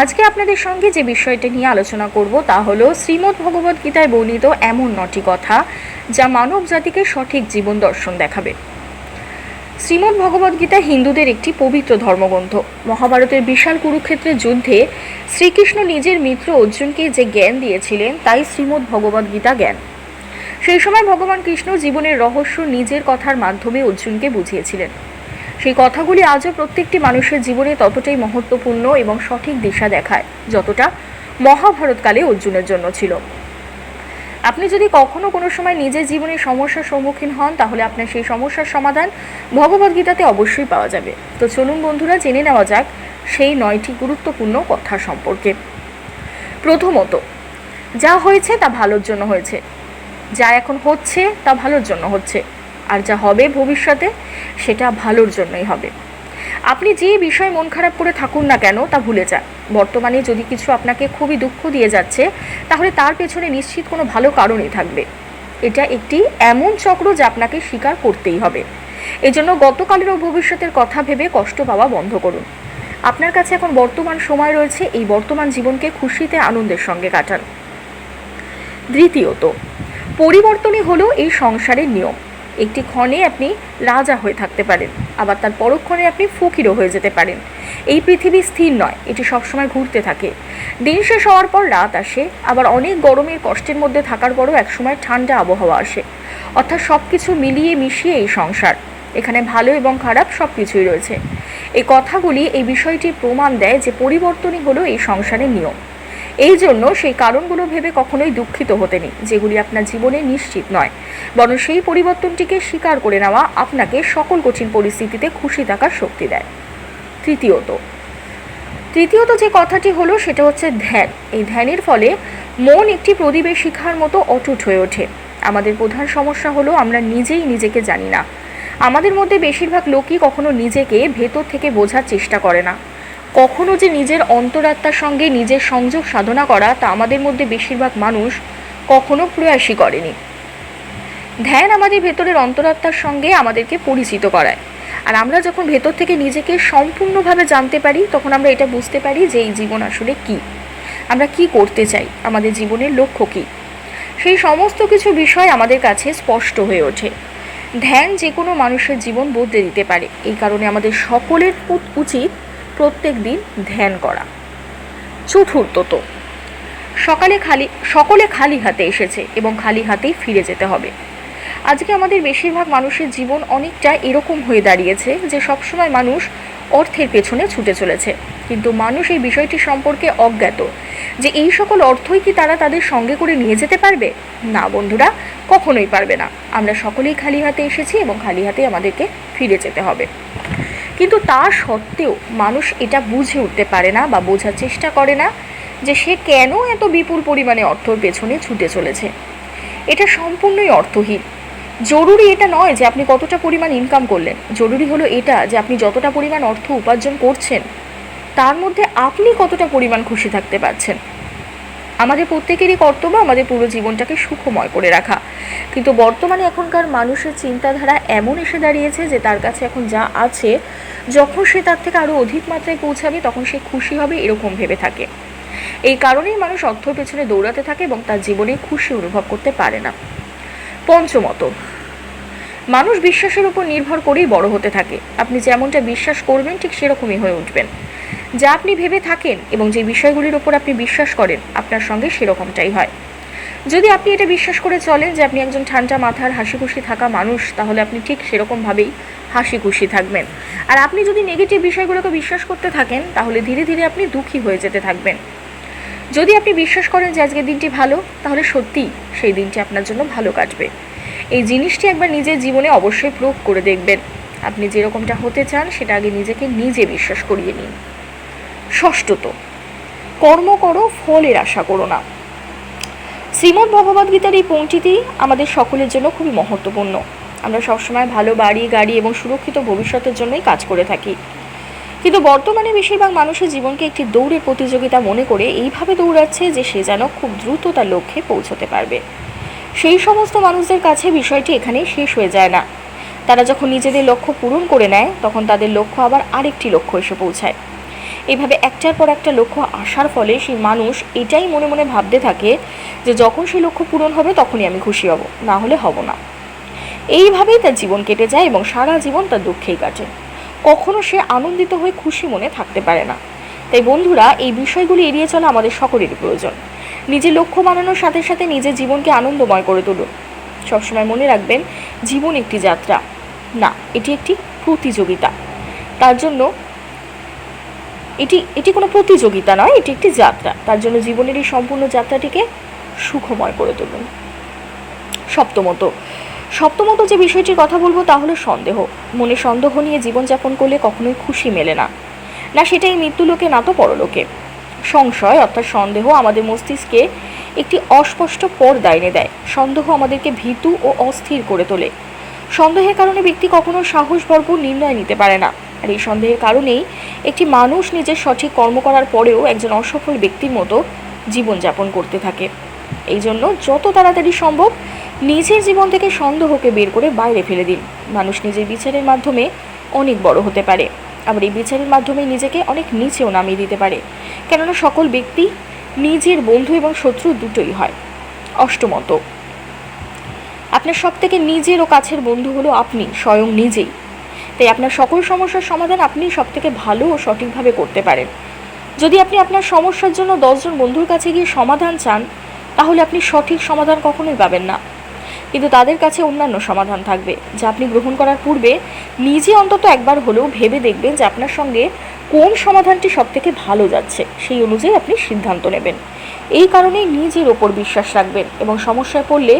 আজকে আপনাদের সঙ্গে যে বিষয়টি নিয়ে আলোচনা করব তা হলো শ্রীমদ্ ভগবদ গীতায় বর্ণিত এমন নটি কথা যা মানব জাতিকে সঠিক জীবন দর্শন দেখাবে। শ্রীমদ্ ভগবদ গীতা হিন্দুদের একটি পবিত্র ধর্মগ্রন্থ। মহাভারতের বিশাল কুরুক্ষেত্রের যুদ্ধে শ্রীকৃষ্ণ নিজের মিত্র অর্জুনকে যে জ্ঞান দিয়েছিলেন, তাই শ্রীমদ্ ভগবদ গীতা জ্ঞান। সেই সময় ভগবান কৃষ্ণ জীবনের রহস্য নিজের কথার মাধ্যমে অর্জুনকে বুঝিয়েছিলেন। সেই কথাগুলি আজও প্রত্যেকটি মানুষের জীবনে ততটাই মহত্বপূর্ণ এবং সঠিক দিশা দেখায়, যতটা মহাভারতকালে অর্জুনের জন্য ছিল। আপনি যদি কখনো কোনো সময় নিজের জীবনে সমস্যার সম্মুখীন হন, তাহলে আপনার সেই সমস্যার সমাধান ভগবদ্গীতাতে অবশ্যই পাওয়া যাবে। তো চলুন বন্ধুরা, জেনে নেওয়া যাক সেই নয়টি গুরুত্বপূর্ণ কথা সম্পর্কে। প্রথমত, যা হয়েছে তা ভালোর জন্য হয়েছে। যা এখন হচ্ছে তা ভালোর জন্য হচ্ছে। আর যা হবে ভবিষ্যতে, সেটা ভালোর জন্যই হবে। আপনি যে বিষয়ে মন খারাপ করে থাকুন না কেন, তা ভুলে যান। বর্তমানে যদি কিছু আপনাকে খুবই দুঃখ দিয়ে যাচ্ছে, তাহলে তার পেছনে নিশ্চিত কোনো ভালো কারণই থাকবে। এটা একটি এমন চক্র যা আপনাকে স্বীকার করতেই হবে। এজন্য গতকালের ও ভবিষ্যতের কথা ভেবে কষ্ট পাওয়া বন্ধ করুন। আপনার কাছে এখন বর্তমান সময় রয়েছে, এই বর্তমান জীবনকে খুশিতে আনন্দের সঙ্গে কাটান। দ্বিতীয়ত, পরিবর্তনই হলো এই সংসারের নিয়ম। একটি ক্ষণে আপনি রাজা হয়ে থাকতে পারেন, আবার তার পরক্ষণে আপনি ফকিরও হয়ে যেতে পারেন। এই পৃথিবী স্থির নয়, এটি সবসময় ঘুরতে থাকে। দিন শেষ হওয়ার পর রাত আসে, আবার অনেক গরমের কষ্টের মধ্যে থাকার পরও একসময় ঠান্ডা আবহাওয়া আসে। অর্থাৎ সব কিছু মিলিয়ে মিশিয়ে এই সংসার। এখানে ভালো এবং খারাপ সব কিছুই রয়েছে। এই কথাগুলি এই বিষয়টি প্রমাণ দেয় যে পরিবর্তনই হলো এই সংসারের নিয়ম। এই জন্য সেই কারণগুলো ভেবে কখনোই দুঃখিত হতে নেই যেগুলি আপনার জীবনে নিশ্চিত নয়। বরং সেই পরিবর্তনটিকে স্বীকার করে নেওয়া আপনাকে সকল কঠিন পরিস্থিতিতে খুশি থাকার শক্তি দেয়। তৃতীয়ত তৃতীয়ত যে কথাটি হলো সেটা হচ্ছে ধ্যান। এই ধ্যানের ফলে মন একটি প্রদীপের শিখার মতো অটুট হয়ে ওঠে। আমাদের প্রধান সমস্যা হলো আমরা নিজেই নিজেকে জানি না। আমাদের মধ্যে বেশিরভাগ লোকই কখনো নিজেকে ভেতর থেকে বোঝার চেষ্টা করে না। কখনো যে নিজের অন্তরাত্মার সঙ্গে নিজের সংযোগ সাধনা করা তা আমাদের মধ্যে বেশিরভাগ মানুষ কখনো প্রয়াসই করেনি। ধ্যান আমাদের ভেতরের অন্তরাত্মার সঙ্গে আমাদেরকে পরিচিত করায়। আর আমরা যখন ভেতর থেকে নিজেকে সম্পূর্ণভাবে জানতে পারি, তখন আমরা এটা বুঝতে পারি যে এই জীবন আসলে কি। আমরা কি করতে চাই? আমাদের জীবনের লক্ষ্য কী? সেই সমস্ত কিছু বিষয় আমাদের কাছে স্পষ্ট হয়ে ওঠে। ধ্যান যে কোনো মানুষের জীবন বদলে দিতে পারে। এই কারণে আমাদের সকলের উচিত প্রত্যেক দিন ধ্যান করা। চতুর্থত সকালে খালি, সকলে খালি হাতে এসেছে এবং খালি হাতেই ফিরে যেতে হবে। আজকে আমাদের বেশিরভাগ মানুষের জীবন অনেকটা এরকম হয়ে দাঁড়িয়েছে যে সবসময় মানুষ অর্থের পেছনে ছুটে চলেছে। কিন্তু মানুষ এই বিষয়টি সম্পর্কে অজ্ঞাত যে এই সকল অর্থই কি তারা তাদের সঙ্গে করে নিয়ে যেতে পারবে? না বন্ধুরা, কখনোই পারবে না। আমরা সকলেই খালি হাতে এসেছি এবং খালি হাতে আমাদেরকে ফিরে যেতে হবে। কিন্তু তা সত্ত্বেও মানুষ এটা বুঝে উঠতে পারে না বা বোঝার চেষ্টা করে না যে সে কেন এত বিপুল পরিমাণে অর্থর পেছনে ছুটে চলেছে। এটা সম্পূর্ণই অর্থহীন। জরুরি এটা নয় যে আপনি কতটা পরিমাণ ইনকাম করলেন। জরুরি হলো এটা যে আপনি যতটা পরিমাণ অর্থ উপার্জন করছেন, তার মধ্যে আপনি কতটা পরিমাণ খুশি থাকতে পারছেন। আমাদের প্রত্যেকেরই কর্তব্য আমাদের পুরো জীবনটাকে সুখময় করে রাখা। কিন্তু বর্তমানে এখনকার মানুষের চিন্তাধারা এমন এসে দাঁড়িয়েছে যে তার কাছে এখন যা আছে, যখন সে তার থেকে আরও অধিক মাত্রায় পৌঁছাবে, তখন সে খুশি হবে এরকম ভেবে থাকে। এই কারণেই মানুষ অর্থর পেছনে দৌড়াতে থাকে এবং তার জীবনে খুশি অনুভব করতে পারে না। পঞ্চমত, মানুষ বিশ্বাসের উপর নির্ভর করেই বড় হতে থাকে। আপনি যেমনটা বিশ্বাস করবেন, ঠিক সেরকমই হয়ে উঠবেন। যা আপনি ভেবে থাকেন এবং যে বিষয়গুলির উপর আপনি বিশ্বাস করেন, আপনার সঙ্গে সেরকমটাই হয়। যদি আপনি এটা বিশ্বাস করে চলেন যে আপনি একজন ঠান্ডা মাথার হাসি খুশি থাকা মানুষ, তাহলে আপনি ঠিক সেরকমভাবেই হাসি খুশি থাকবেন। আর আপনি যদি নেগেটিভ বিষয়গুলোকে বিশ্বাস করতে থাকেন, তাহলে ধীরে ধীরে আপনি দুঃখী হয়ে যেতে থাকবেন। যদি আপনি বিশ্বাস করেন যে আজকের দিনটি ভালো, তাহলে সত্যিই সেই দিনটি আপনার জন্য ভালো কাটবে। এই জিনিসটি একবার নিজের জীবনে অবশ্যই প্রয়োগ করে দেখবেন। আপনি যেরকমটা হতে চান, সেটা আগে নিজেকে নিজে বিশ্বাস করিয়ে নিন। ষষ্ঠত। কর্ম করো, ফলের আশা করো না। শ্রীমদ্ ভগবদ্গীতার এই পংক্তিটি আমাদের সকলের জন্য খুবই মহত্বপূর্ণ। আমরা সবসময় ভালো বাড়ি, গাড়ি এবং সুরক্ষিত ভবিষ্যতের জন্যই কাজ করে থাকি। কিন্তু বর্তমানে বেশিরভাগ মানুষের জীবনকে একটি দৌড়ের প্রতিযোগিতা মনে করে এইভাবে দৌড়াচ্ছে যে সে যেন খুব দ্রুত তার লক্ষ্যে পৌঁছতে পারবে। সেই সমস্ত মানুষদের কাছে বিষয়টি এখানেই শেষ হয়ে যায় না। তারা যখন নিজেদের লক্ষ্য পূরণ করে নেয়, তখন তাদের লক্ষ্য আবার আরেকটি লক্ষ্য এসে পৌঁছায়। এভাবে একটার পর একটা লক্ষ্য আসার ফলে সেই মানুষ এটাই মনে মনে ভাবতে থাকে যে যখন সেই লক্ষ্য পূরণ হবে তখনই আমি খুশি হব, না হলে হব না। এইভাবেই তার জীবন কেটে যায় এবং সারা জীবন তার দুঃখেই কাটে। কখনো সে আনন্দিত হয়ে খুশি মনে থাকতে পারে না। তাই বন্ধুরা, এই বিষয়গুলি এড়িয়ে চলা আমাদের সকলেরই প্রয়োজন। নিজের লক্ষ্য বানানোর সাথে সাথে নিজের জীবনকে আনন্দময় করে তুলুন। সবসময় মনে রাখবেন, জীবন একটি যাত্রা। না, এটি একটি প্রতিযোগিতা। তার জন্য এটি এটি কোনো প্রতিযোগিতা নয়, এটি একটি যাত্রা। তার জন্য জীবনের এই সম্পূর্ণ যাত্রাটিকে সুখময় করে তুলুন। সপ্তমত। সপ্তমত যে বিষয়টির কথা বলব তা হলো সন্দেহ। মনে সন্দেহ নিয়ে জীবনযাপন করলে কখনোই খুশি মেলে না। না, সেটাই মৃত্যুলোকে না তো পরলোকে। সংশয় অর্থাৎ সন্দেহ আমাদের মস্তিষ্কে একটি অস্পষ্ট পর্দা এনে দেয়। সন্দেহ আমাদেরকে ভীতু ও অস্থির করে তোলে। সন্দেহের কারণে ব্যক্তি কখনো সাহস ভরপুর নির্ণয় নিতে পারে না। আর এই সন্দেহের কারণেই একটি মানুষ নিজের সঠিক কর্ম করার পরেও একজন অসফল ব্যক্তির মতো জীবনযাপন করতে থাকে। এই জন্য যত তাড়াতাড়ি সম্ভব নিজের জীবন থেকে সন্দেহকে বের করে বাইরে ফেলে দিন। মানুষ নিজের বিচারের মাধ্যমে অনেক বড় হতে পারে। আবার এই বিচারের মাধ্যমে নিজেকে অনেক নিচেও নামিয়ে দিতে পারে। কেননা সকল ব্যক্তি নিজের বন্ধু এবং শত্রু দুটোই হয়। অষ্টমত, আপনার সব থেকে নিজের ও কাছের বন্ধু হলো আপনি, স্বয়ং নিজেই। তাই আপনার সকল সমস্যার সমাধান আপনি সব থেকে ভালো ও সঠিকভাবে করতে পারেন। যদি আপনি আপনার সমস্যার জন্য দশজন বন্ধুর কাছে গিয়ে সমাধান চান, তাহলে আপনি সঠিক সমাধান কখনোই পাবেন না। কিন্তু তাদের কাছে অন্যান্য সমাধান থাকবে, যা আপনি গ্রহণ করার পূর্বে নিজে অন্তত একবার হলেও ভেবে দেখবেন যে আপনার সঙ্গে কোন সমাধানটি সব থেকে ভালো যাচ্ছে, সেই অনুযায়ী আপনি সিদ্ধান্ত নেবেন। এই কারণেই নিজের ওপর বিশ্বাস রাখবেন এবং সমস্যায় পড়লে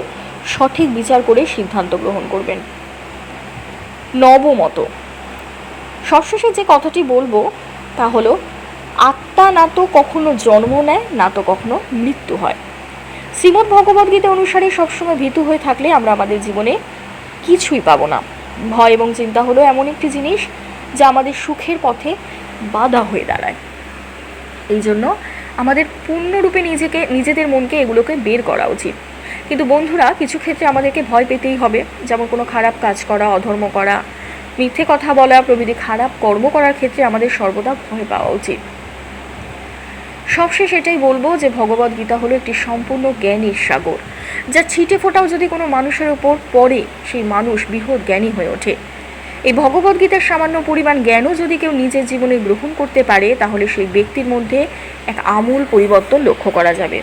সঠিক বিচার করে সিদ্ধান্ত গ্রহণ করবেন। নবমত। সবশেষে যে কথাটি বলব তা হলো, আত্মা না তো কখনো জন্ম নেয়, না তো কখনো মৃত্যু হয়। শ্রীমদ্ ভগবদ্গীতা অনুসারে সবসময় ভীতু হয়ে থাকলে আমরা আমাদের জীবনে কিছুই পাবো না। ভয় এবং চিন্তা হলো এমন একটি জিনিস যা আমাদের সুখের পথে বাধা হয়ে দাঁড়ায়। এই জন্য আমাদের পূর্ণরূপে নিজেকে, নিজেদের মনকে এগুলোকে বের করা উচিত। কিন্তু বন্ধুরা, কিছু ক্ষেত্রে আমাদেরকে ভয় পেতেই হবে। যেমন কোনো খারাপ কাজ করা, অধর্ম করা। মিথ্যে কথা বলা, প্রভৃতি খারাপ কর্ম করার ক্ষেত্রে আমাদের সর্বদা ভয় পাওয়া উচিত। সবশেষ এটাই বলব যে ভগবদ গীতা হলো একটি সম্পূর্ণ জ্ঞানের সাগর। যা ছিটে ফোটাও যদি কোনো মানুষের ওপর পড়ে, সেই মানুষ বৃহৎ জ্ঞানী হয়ে ওঠে। এই ভগবদ গীতার সামান্য পরিমাণ জ্ঞানও যদি কেউ নিজের জীবনে গ্রহণ করতে পারে, তাহলে সেই ব্যক্তির মধ্যে এক আমূল পরিবর্তন লক্ষ্য করা যাবে।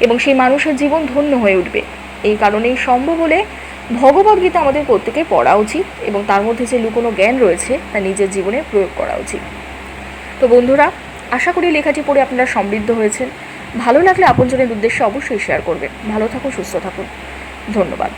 এবং সেই মানুষের জীবন ধন্য হয়ে উঠবে। এই কারণেই সম্ভব হলে ভগবদ্গীতা আমাদের প্রত্যেকে পড়া উচিত এবং তার মধ্যে যে লুকোনো জ্ঞান রয়েছে, তা নিজের জীবনে প্রয়োগ করা উচিত। তো বন্ধুরা, আশা করি লেখাটি পড়ে আপনারা সমৃদ্ধ হয়েছেন। ভালো লাগলে আপনজনের উদ্দেশ্যে অবশ্যই শেয়ার করবেন। ভালো থাকুন, সুস্থ থাকুন। ধন্যবাদ।